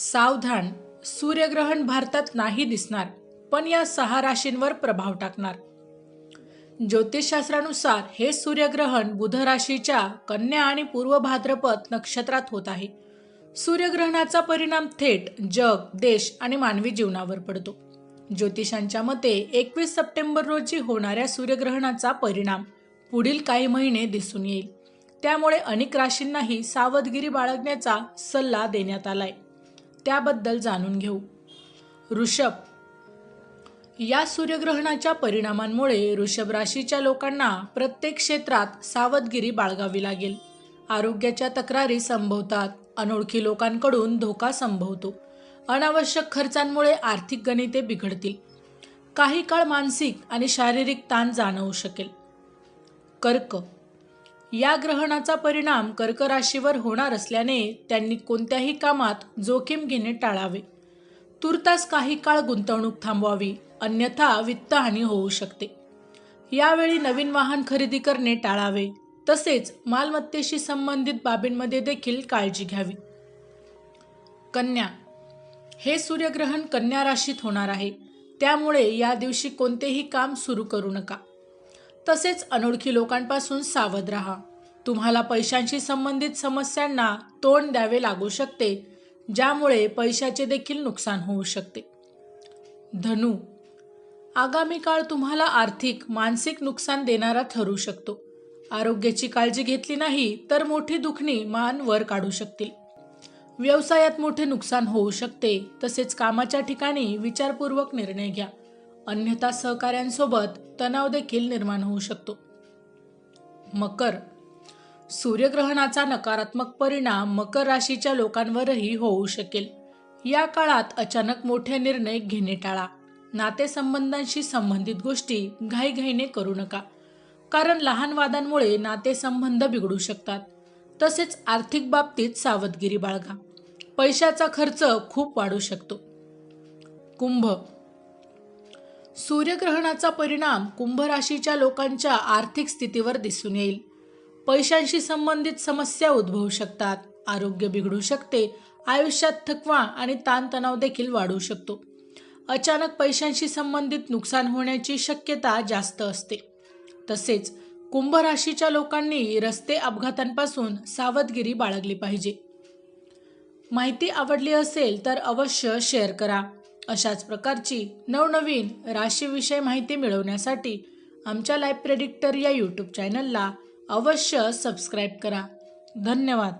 सावधान सूर्यग्रहण भारतात नाही दिसणार पण या सहा राशींवर प्रभाव टाकणार. ज्योतिषशास्त्रानुसार हे सूर्यग्रहण बुध राशीच्या कन्या आणि पूर्व भाद्रपद नक्षत्रात होत आहे. सूर्यग्रहणाचा परिणाम थेट जग देश आणि मानवी जीवनावर पडतो. ज्योतिषांच्या मते एकवीस सप्टेंबर रोजी होणाऱ्या सूर्यग्रहणाचा परिणाम पुढील काही महिने दिसून येईल. त्यामुळे अनेक राशींनाही सावधगिरी बाळगण्याचा सल्ला देण्यात आलाय. त्याबद्दल जाणून घेऊ. ऋषभ. या सूर्यग्रहणाच्या परिणामांमुळे ऋषभ राशीच्या लोकांना प्रत्येक क्षेत्रात सावधगिरी बाळगावी लागेल. आरोग्याच्या तक्रारी संभवतात. अनोळखी लोकांकडून धोका संभवतो. अनावश्यक खर्चांमुळे आर्थिक गणिते बिघडतील. काही काळ मानसिक आणि शारीरिक ताण जाणवू शकेल. कर्क. या ग्रहणाचा परिणाम कर्क राशीवर होणार असल्याने त्यांनी कोणत्याही कामात जोखीम घेणे टाळावे. तुर्तास काही काळ गुंतवणूक थांबवावी अन्यथा वित्तहानी होऊ शकते. यावेळी नवीन वाहन खरेदी करणे टाळावे तसेच मालमत्तेशी संबंधित बाबींमध्ये देखील काळजी घ्यावी. कन्या. हे सूर्यग्रहण कन्या राशीत होणार आहे. त्यामुळे या दिवशी कोणतेही काम सुरू करू नका. तसेच अनोळखी लोकांपासून सावध राहा. तुम्हाला पैशांशी संबंधित समस्यांना तोंड द्यावे लागू शकते ज्यामुळे पैशाचे देखील नुकसान होऊ शकते. धनु आगामी काळ तुम्हाला आर्थिक मानसिक नुकसान देणारा ठरू शकतो. आरोग्याची काळजी घेतली नाही तर मोठी दुखणी मान वर काढू शकतील. व्यवसायात मोठे नुकसान होऊ शकते तसेच कामाच्या ठिकाणी विचारपूर्वक निर्णय घ्या. अन्यथा सहकाऱ्यांसोबत तणाव देखील निर्माण होऊ शकतो. मकर. सूर्यग्रहणाचा नकारात्मक परिणाम मकर राशीच्या लोकांवरही होऊ शकेल. या काळात अचानक मोठे निर्णय घेणे टाळा. नातेसंबंधांशी संबंधित गोष्टी घाईघाईने करू नका. कारण लहान वादांमुळे नातेसंबंध बिघडू शकतात. तसेच आर्थिक बाबतीत सावधगिरी बाळगा. पैशाचा खर्च खूप वाढू शकतो. कुंभ. सूर्यग्रहणाचा परिणाम कुंभ राशीच्या लोकांच्या आर्थिक स्थितीवर दिसून येईल. पैशांशी संबंधित समस्या उद्भवू शकतात. आरोग्य बिघडू शकते. आयुष्यात थकवा आणि ताणतणाव देखील वाढू शकतो. अचानक पैशांशी संबंधित नुकसान होण्याची शक्यता जास्त असते. तसेच कुंभ राशीच्या लोकांनी रस्ते अपघातांपासून सावधगिरी बाळगली पाहिजे. माहिती आवडली असेल तर अवश्य शेअर करा. अशाच प्रकारची नवनवीन राशीविषयी माहिती मिळवण्यासाठी आमच्या लाईफ प्रेडिक्टर या यूट्यूब चॅनलला अवश्य सबस्क्राईब करा. धन्यवाद.